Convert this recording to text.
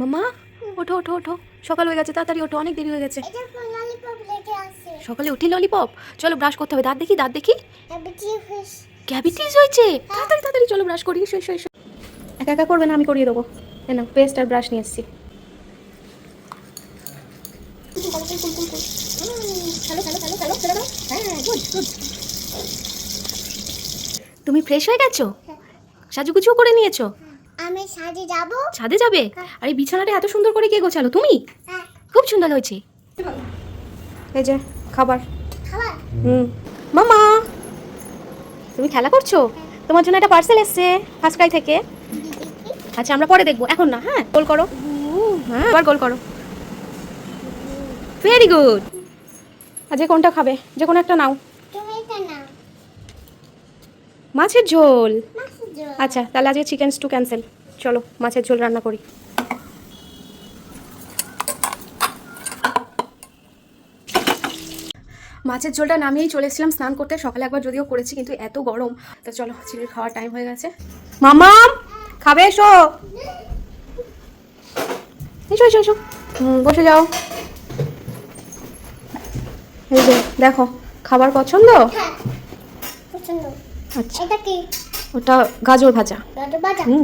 মামা ওঠো ওঠো ওঠো। সকাল হয়ে গেছে তাড়াতাড়ি ওঠো অনেক দেরি হয়ে গেছে। সকালে উঠি ললিপপ চলো ব্রাশ করতে হবে। দাঁত দেখি দাঁত দেখি। ক্যাভিটিস হয়েছে। তাড়াতাড়ি তাড়াতাড়ি চলো ব্রাশ করি। এসো এসো একা একা করবে না আমি করিয়ে দেবো। না পেস্ট আর ব্রাশ নিয়ে এসেছি তুমি ফ্রেশ হয়ে গেছো? সাজুগুজুও করে নিয়েছো? আমি সাজে যাব। ছাদে যাবে? আর এই বিছানাটা এত সুন্দর করে কে গোছালো? তুমি? হ্যাঁ। খুব সুন্দর হয়েছে। এই যে খাবার। খাবার? হুম। মামা! তুমি খেলা করছ? তোমার জন্য একটা পার্সেল এসছে ফার্স্ট ক্রাই থেকে। আচ্ছা আমরা পরে দেখব। এখন না হ্যাঁ? গোল করো। হ্যাঁ আবার গোল করো। ভেরি গুড আর যে কোনটা খাবে? যে কোনো একটা নাও। মাছের ঝোল। আচ্ছা তাহলে আজকে চিকেন স্টু ক্যান্সেল চলো মাছের ঝোল রান্না করি। মাছের ঝোলটা নামিয়েই চলে এসেছিলাম স্নান করতে। সকালে একবার যদিও করেছি কিন্তু এত গরম। তো চলো চিড়ির খাওয়ার টাইম হয়ে গেছে। মামাম খাবে এসো! এসো এসো এসো। হুম, বসে যাও। এই যে দেখো খাবার পছন্দ? হ্যাঁ পছন্দ। আচ্ছা। এটা কি? ওটা গাজর ভাজা। হুম।